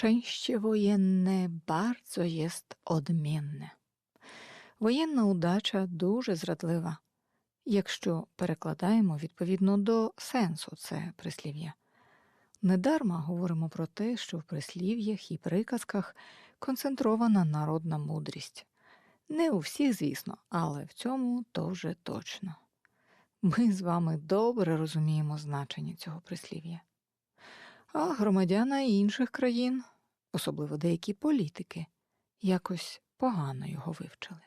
Szczęście wojenne bardzo jest odmienne. Воєнна удача дуже зрадлива, якщо перекладаємо відповідно до сенсу це прислів'я. Недарма говоримо про те, що в прислів'ях і приказках концентрована народна мудрість. Не у всіх, звісно, але в цьому вже точно. Ми з вами добре розуміємо значення цього прислів'я. А громадяни інших країн, особливо деякі політики, якось погано його вивчили.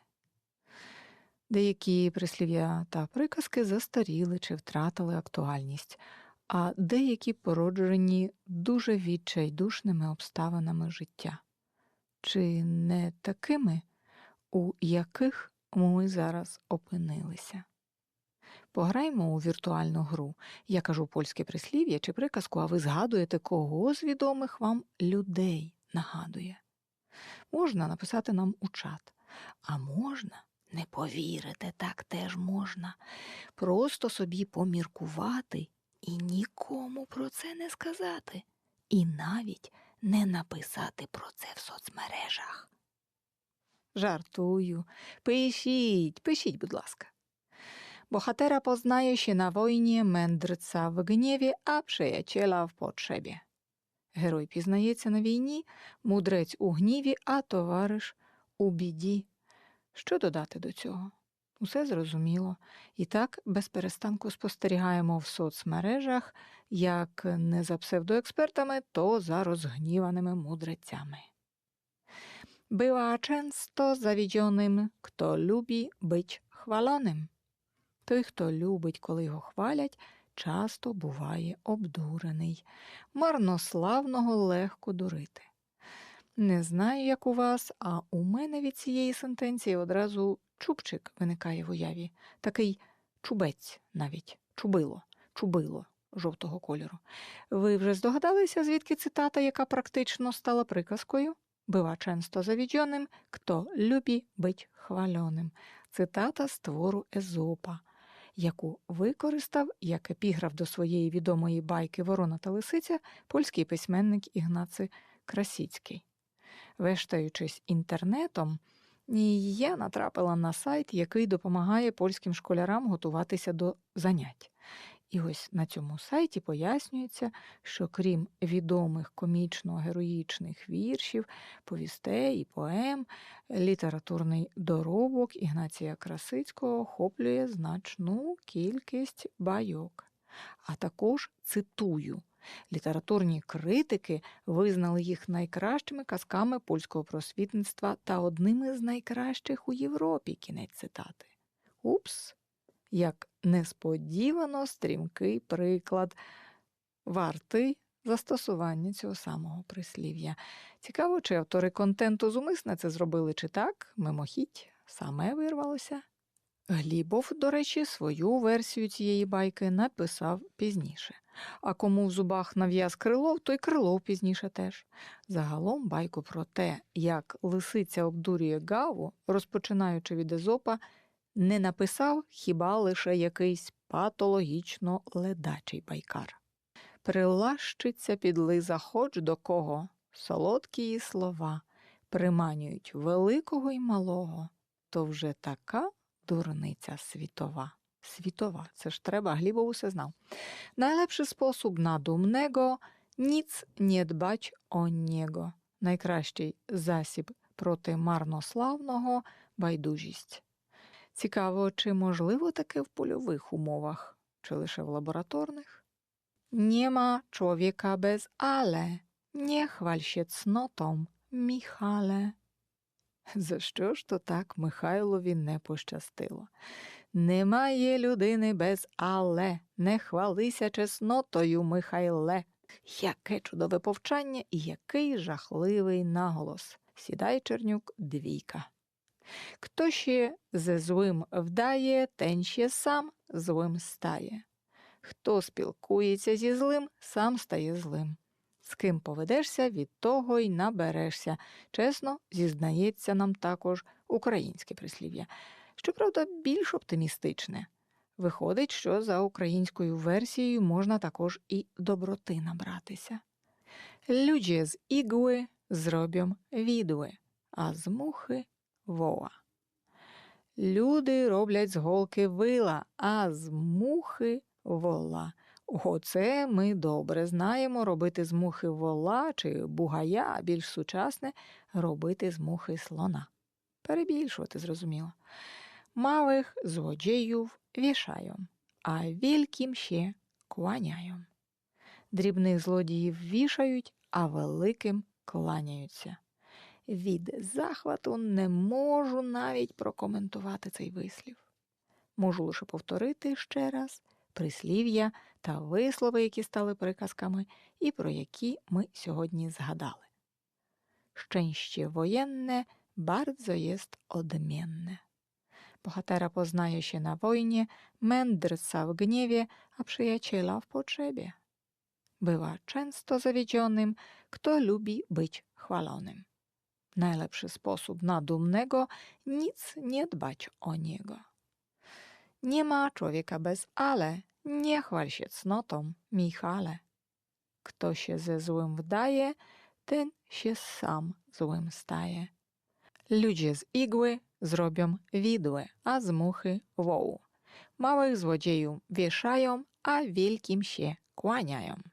Деякі прислів'я та приказки застаріли чи втратили актуальність, а деякі породжені дуже відчайдушними обставинами життя, чи не такими, у яких ми зараз опинилися. Пограємо у віртуальну гру. Я кажу польське прислів'я чи приказку, а ви згадуєте, кого з відомих вам людей нагадує. Можна написати нам у чат, а можна не повірити, так теж можна. Просто собі поміркувати і нікому про це не сказати, і навіть не написати про це в соцмережах. Жартую, пишіть, пишіть, будь ласка. Bohatera poznaje się na wojnie, mędrca w gniewie, a przyjaciela w potrzebie. Герой пізнається на війні, мудрець у гніві, а товариш у біді. Що додати до цього? Усе зрозуміло. І так без перестанку спостерігаємо в соцмережах, як не за псевдоекспертами, то за розгніваними мудрецями. Była często zawiedzionym, kto lubi być chwalonym. Той, хто любить, коли його хвалять, часто буває обдурений. Марнославного легко дурити. Не знаю, як у вас, а у мене від цієї сентенції одразу чубчик виникає в уяві, такий чубець навіть, чубило, чубило жовтого кольору. Ви вже здогадалися, звідки цитата, яка практично стала приказкою? Бива часто завідьоним, хто любі бить хвальоним. Цитата з твору Езопа, яку використав як епіграф до своєї відомої байки Ворона та Лисиця польський письменник Ігнаци Красіцький. Вештаючись інтернетом, я натрапила на сайт, який допомагає польським школярам готуватися до занять. І ось на цьому сайті пояснюється, що крім відомих комічно-героїчних віршів, повістей і поем, літературний доробок Ігнація Красицького охоплює значну кількість байок. А також цитую. Літературні критики визнали їх найкращими казками польського просвітництва та одними з найкращих у Європі. Кінець цитати. Упс, як несподівано стрімкий приклад, вартий застосування цього самого прислів'я. Цікаво, чи автори контенту зумисне це зробили, чи так, мимохідь, саме вирвалося. Глібов, до речі, свою версію цієї байки написав пізніше. А кому в зубах нав'яз крилов, той крилов пізніше теж. Загалом байку про те, як лисиця обдурює гаву, розпочинаючи від Езопа, не написав хіба лише якийсь патологічно ледачий байкар. Прилащиться підлиза хоч до кого, солодкі її слова приманюють великого й малого, то вже така дурниця світова. Світова, це ж треба, Глібов усе знав. Найлепший спосіб на думnego – ніц не дбать о нього. Найкращий засіб проти марнославного байдужість. Цікаво, чи можливо таке в польових умовах, чи лише в лабораторних? Нема чоловіка без але, не хваль цнотом, Міхале. За що ж то так Михайлові не пощастило? Немає людини без але, не хвалися чеснотою, Михайле. Яке чудове повчання і який жахливий наголос. Сідай, Чернюк, двійка. Хто ще ze злим вдає, ten ще сам злим стає. Хто спілкується зі злим, сам стає злим. З ким поведешся, від того й наберешся. Чесно, зізнається нам також українське прислів'я. Щоправда, більш оптимістичне. Виходить, що за українською версією можна також і доброти набратися. Ludzie z igły zrobią widły, а з мухи вола. Люди роблять з голки вила, а з мухи вола. Оце ми добре знаємо робити з мухи вола чи бугая, а більш сучасне робити з мухи слона. Перебільшувати, зрозуміло. Малих злодіїв вішаєм, а вільким ще кланяєм. Дрібних злодіїв вішають, а великим кланяються. Від захвату не можу навіть прокоментувати цей вислів. Можу лише повторити ще раз прислів'я та вислови, які стали приказками, і про які ми сьогодні згадали. Szczęście wojenne bardzo jest odmienne. Bohatera poznaje się na wojnie, mędrca w gniewie, a przyjaciela w potrzebie. Bywa często zawiedzionym, kto lubi być chwalonym. Najlepszy sposób na dumnego nic nie dbać o niego. Nie ma człowieka bez ale, nie chwal się cnotą, Michale. Kto się ze złym wdaje, ten się sam złym staje. Ludzie z igły zrobią widły, a z muchy wołu. Małych złodziejów wieszają, a wielkim się kłaniają.